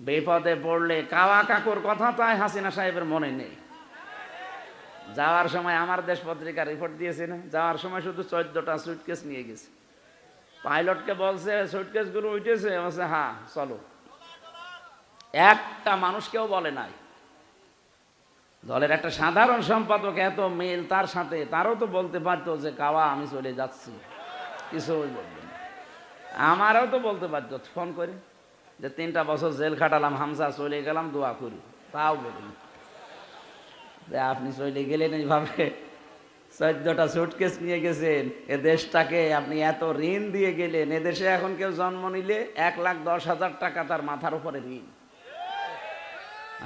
বিপদে পড়লে কাওয়া কাকুর কথা তাই হাসিনা সাহেবের মনে নেই। যাওয়ার সময় আমার দেশ পত্রিকা রিপোর্ট দিয়েছে না? যাওয়ার সময় শুধু চোদ্দটা সুটকেস নিয়ে গেছে। পাইলটকে বলছে সুটকেসগুলো উঠেছে? বলছে হ্যাঁ চলো। একটা মানুষ কেউ বলে নাই। দলের একটা সাধারণ সম্পাদক এত মেল তার সাথে, তারও তো বলতে পারতো যে, কাওয়া, আমি চলে যাচ্ছি। কিছু আমারও তো বলতে পারতো, ফোন করে। যে তিনটা বছর জেল খাটালাম হামসা চলে গেলাম, দোয়া করি। তাও বলিনি যে আপনি চলে গেলেন এইভাবে। চোদ্দটা সুটকেস নিয়ে গেছেন। এ দেশটাকে আপনি এত ঋণ দিয়ে গেলেন। এদেশে এখন কেউ জন্ম নিলে এক লাখ দশ হাজার টাকা তার মাথার উপরে ঋণ।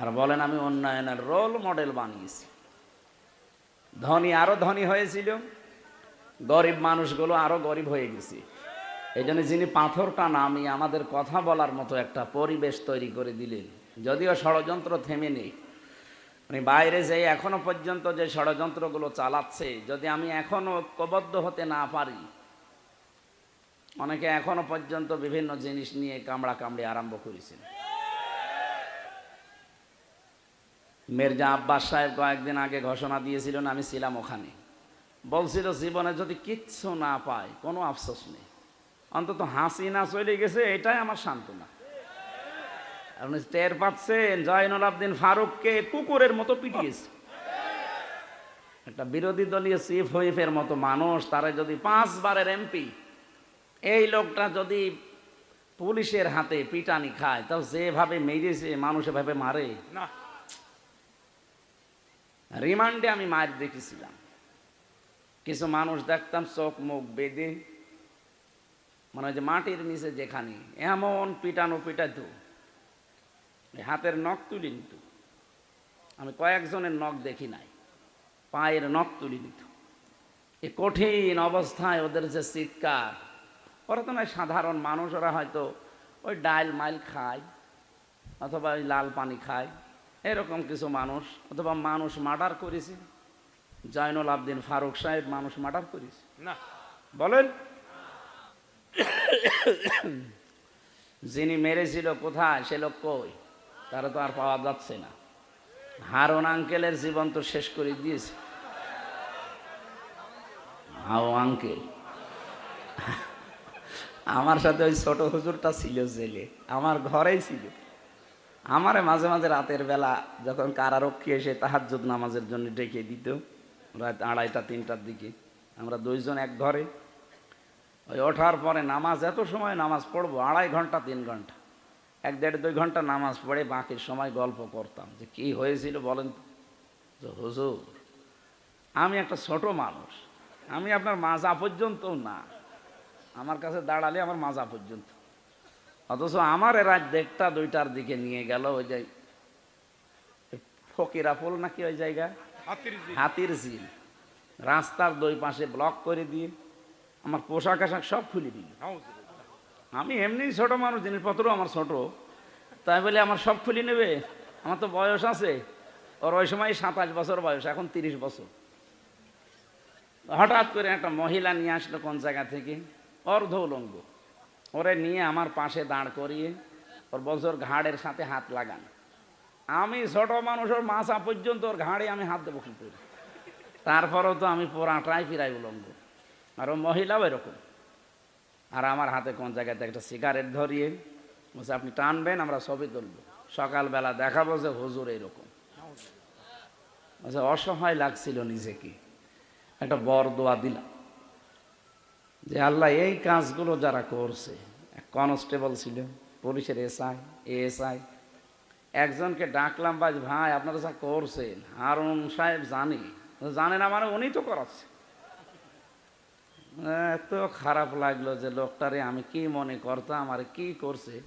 আর বলেন, আমি উন্নয়নের রোল মডেল বানিয়েছি। ধনী আরও ধনী হয়েছিল। গরিব মানুষগুলো আরও গরিব হয়ে গেছে। এই জন্য যিনি পাথরটা নামি আমাদের কথা বলার মতো একটা পরিবেশ তৈরি করে দিলেন, যদিও ষড়যন্ত্র থেমে নেই। মানে বাইরে যে এখনও পর্যন্ত যে ষড়যন্ত্রগুলো চালাচ্ছে, যদি আমি এখনও ঐক্যবদ্ধ হতে না পারি, অনেকে এখনও পর্যন্ত বিভিন্ন জিনিস নিয়ে কামড়া কামড়ি আরম্ভ করেছেন। মির্জা আব্বাস সাহেব কয়েকদিন আগে ঘোষণা দিয়েছিলেন, আমি ছিলাম ওখানে। বলছিল, জীবনে যদি কিচ্ছু না পায় কোনো আফসোস নেই। অন্তত হাসি না চলে গেছে এটাই আমার সান্ত্বনা। আপনি টের পাচ্ছেন জয়নুল আবদিন ফারুককে কুকুরের মতো পিটিয়েছে। একটা বিরোধী দলীয় চিফ হুইফের মতো মানুষ তারা যদি পাঁচবারের এমপি এই লোকটা যদি পুলিশের হাতে পিটানি খায় তাও যেভাবে মেরেছে মানুষ এভাবে মারে। না। রিমান্ডে আমি মার দেখেছিলাম। কিছু মানুষ দেখতাম চোখ মুখ বেঁধে মানে যে মাটির নিচে যেখানে এমন পিটানো এই হাতের নখ তুলি নিত। আমি কয়েকজনের নখ দেখি নাই পায়ের নখ তুলি নিত। এই কঠিন অবস্থায় ওদের যে চিৎকার ওরা তো নয় সাধারণ মানুষ ওরা হয়তো ওই ডাইল মাইল খায় অথবা ওই লাল পানি খায় এরকম কিছু মানুষ অথবা মানুষ মার্ডার করেছে। জয়নুল আবদিন ফারুক সাহেব মানুষ মার্ডার করেছে। না। বলেন। যিনি মেরেছিল কোথায়, সে লোক কই? তারা তো আর পাওয়া যাচ্ছে না। হারুন আঙ্কেলের জীবন তো শেষ করে দিয়েছে। How uncle. আমার সাথে ওই ছোট হুজুরটা ছিল জেলে। আমার ঘরেই ছিল। আমারে মাঝে মাঝে রাতের বেলা যখন কারারক্ষী এসে তাহাজ্জুদ নামাজের জন্য ডেকে দিত, রাত আড়াইটা, তিনটার দিকে। আমরা দুইজন এক ঘরে। ওই ওঠার পরে নামাজ এত সময় নামাজ পড়ব আড়াই ঘণ্টা তিন ঘণ্টা। এক দেড় দুই ঘণ্টা নামাজ পড়ে বাকির সময় গল্প করতাম যে কি হয়েছিল বলেন তো? হুজুর আমি একটা ছোট মানুষ আমি আপনার মাজা পর্যন্ত না আমার কাছে দাঁড়ালে আমার মাজা পর্যন্ত। অথচ আমার রাত দেড়টা দুইটার দিকে নিয়ে গেল ওই যে ফকিরা ফুল নাকি ওই জায়গা? হাতির ঝিল রাস্তার দুই পাশে ব্লক করে দিয়ে আমার পোশাক আশাক সব খুলে দিল। আমি এমনি ছোট মানুষ জিনিসপত্র আমার ছোট। তাই বলে আমার সব খুলে নেবে? আমার তো বয়স আছে। ওর ওই সময় সাতাশ বছর বয়স, এখন তিরিশ বছর। হঠাৎ করে একটা মহিলা নিয়ে আসলো কোন জায়গা থেকে? অর্ধ উলঙ্গ ওরে নিয়ে আমার পাশে দাঁড় করিয়ে ওর বছর ঘাড়ের সাথে হাত লাগান। আমি ছোট মানুষ ওর মাথা পর্যন্ত ওর ঘাড়ে আমি হাত দেবো করে? তারপরেও তো আমি পোড়াটাই ফিরাই উলঙ্গ। আর ও মহিলাও এরকম। আর আমার হাতে কোন জায়গাতে একটা সিগারেট ধরিয়ে বলছে, আপনি টানবেন, আমরা ছবি তুলব। সকালবেলা দেখাবো যে হুজুর এরকম। অসহায় লাগছিল নিজেকে। একটা বর দোয়া দিলাম। যে আল্লাহ, এই কাজগুলো যারা করছে কনস্টেবল ছিল, পুলিশের এসআই, এএসআই। একজনকে ডাকলাম বাজ ভাই, আপনারা যা করছেন, হারুন সাহেব জানি। জানে না মানে উনি তো করাচ্ছে। এত খারাপ লাগল যে লোকটারে আমি কি মনে করতাম আর কি করছে?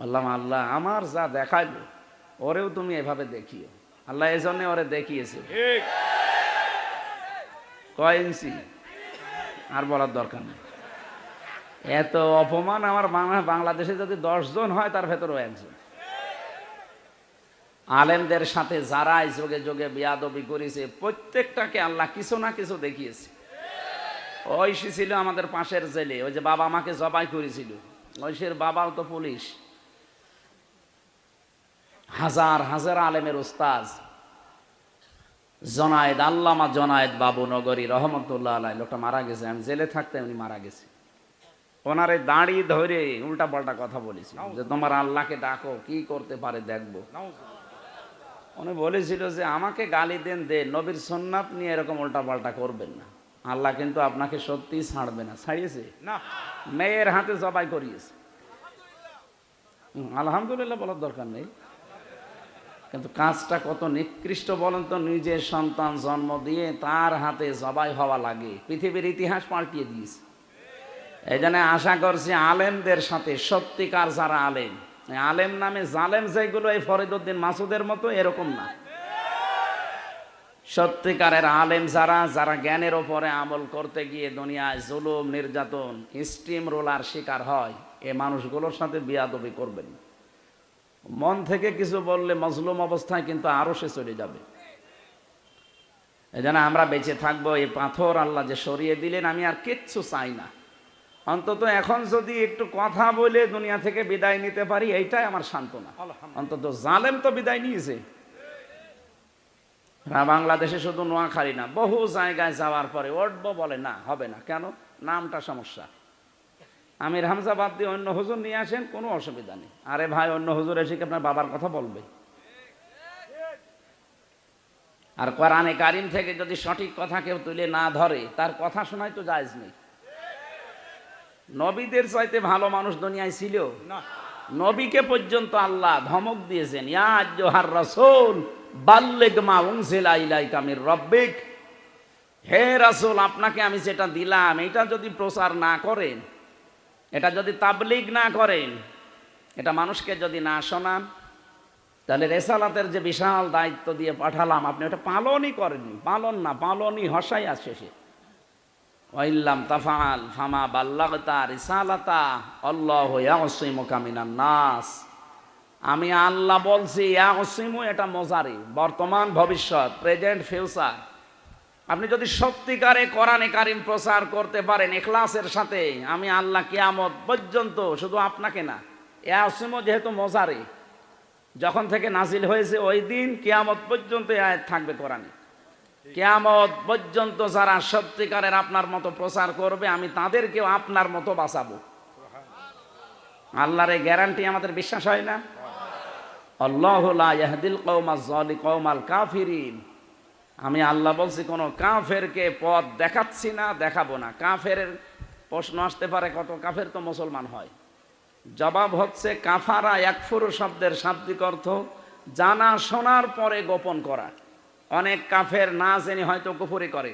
বললাম আল্লাহ আমার যা দেখাইলো ওরেও তুমি এভাবে দেখিও। আল্লাহ এই জন্যে ওরে দেখিয়েছে। কয় ইঞ্চি? আর বলার দরকার নেই। এত অপমান আমার বাংলা- বাংলাদেশে যদি দশজন হয় তার ভেতরেও একজন। আলেমদের সাথে যারাই যোগে যোগে বিয়াদবি করেছে প্রত্যেকটাকে আল্লাহ কিছু না কিছু দেখিয়েছে। ঐশী ছিল আমাদের পাশের জেলে। ওই যে বাবা আমাকে জবাই করেছিল। ঐশীর বাবাও তো পুলিশ। হাজার হাজার আলেমের উস্তাজ জনায়েদ আল্লামা জনায়েদ বাবু নগরী রহমতুল্লাহ আলাই লোকটা মারা গেছে। আমি জেলে থাকতে উনি মারা গেছে। ওনারে দাড়ি ধরে উল্টা পাল্টা কথা বলেছি যে তোমার আল্লাহকে ডাকো কি করতে পারে দেখব? উনি বলেছিল যে আমাকে গালি দেন দে। নবীর সোননাথ নিয়ে এরকম উল্টা পাল্টা করবেন না। আল্লাহ কিন্তু আপনাকে সত্যিই ছাড়বে না। ছাড়িয়েছে? মেয়ের হাতে জবাই করিয়েছে। আলহামদুলিল্লাহ বলার দরকার নেই। কিন্তু কাজটা কত নিকৃষ্ট বলেন তো নিজের সন্তান জন্ম দিয়ে তার হাতে জবাই হওয়া লাগে। পৃথিবীর ইতিহাস পাল্টিয়ে দিয়েছে। এই জন্য আশা করছি আলেমদের সাথে সত্যিকার যারা আলেম আলেম নামে জালেম যেগুলো এই ফরিদুদ্দিন মাসুদের মতো এরকম না। সত্যিকারের আলেম যারা যারা জ্ঞানের ওপরে আমল করতে গিয়ে দুনিয়ায় জুলুম নির্যাতন স্টিম রোলার শিকার হয় এ মানুষগুলোর সাথে বিয়াদবি করবেন। মন থেকে কিছু বললে মজলুম অবস্থায় কিন্তু আরও সে চলে যাবে। এই আমরা বেঁচে থাকব এই পাথর আল্লাহ যে সরিয়ে দিলেন আমি আর কিচ্ছু চাই না। অন্তত এখন যদি একটু কথা বলে দুনিয়া থেকে বিদায় নিতে পারি এইটাই আমার সান্ত্বনা। অন্তত জালেম তো বিদায় নিয়েছে। বাংলাদেশে শুধু নোয়াখালী না বহু জায়গায় যাওয়ার পরে উঠবো বলে না হবে না। কেন? নামটা সমস্যা। আমির হামজা বাদ দিয়ে অন্য হুজুর নিয়ে আসেন কোনো অসুবিধা নেই। আরে ভাই অন্য হুজুর এসে কি আপনার বাবার কথা বলবে? আর কোরআনে কারিম থেকে যদি সঠিক কথা কেউ তুলে না ধরে তার কথা শোনাই তো জায়জ নেই। নবীদের চাইতে ভালো মানুষ দুনিয়ায় ছিল। না। নবীকে পর্যন্ত আল্লাহ ধমক দিয়েছেন ইয়া রাসূল বাল্লেগ মা উনসিলা ইলাইকা মির রব্বিক। হে রাসুল, আপনাকে আমি যেটা দিলাম, এটা যদি প্রচার না করেন, এটা যদি তাবলিগ না করেন, এটা মানুষকে যদি না শোনান, তাহলে রেসালাতের যে বিশাল দায়িত্ব দিয়ে পাঠালাম, আপনি ওটা পালনই করেননি, পালন না, পালনই হসাই আছে সে। ওয়াইল্লাম তাফাল ফামা বাল্লাগতা রিসালাতা, আল্লাহ ইয়াসিমুকা মিনান নাস। আমি আল্লাহ বলছি ইয়াসিমু এটা মজারি বর্তমান, ভবিষ্যৎ, প্রেজেন্ট, ফিউচার। আপনি যদি সত্যিকারে কোরআনে কারিম প্রচার করতে পারেন এখলাসের সাথে, আমি আল্লাহ কিয়ামত পর্যন্ত শুধু আপনাকে না ইয়াসিমু যেহেতু মজারি যখন থেকে নাজিল হয়েছে ওই দিন, কিয়ামত পর্যন্ত আয়াত থাকবে কোরআনে। কেয়ামত পর্যন্ত যারা সত্যিকারের আপনার মতো প্রচার করবে, আমি তাদেরকেও আপনার মতো বাঁচাবো। আল্লাহর এই গ্যারান্টি আমাদের বিশ্বাস হয় না? কৌমাল কাফিরিন। আমি আল্লাহ বলছি, কোনো কাফেরকে পথ দেখাচ্ছি না, দেখাবো না। কাফের প্রশ্ন আসতে পারে, কত কাফের তো মুসলমান হয়। জবাব হচ্ছে, কাফারা একফুরু শব্দের শাব্দিক অর্থ জানা, শোনার পরে গোপন করা। অনেক কাফের না জেনে হয়তো কুফুরি করে।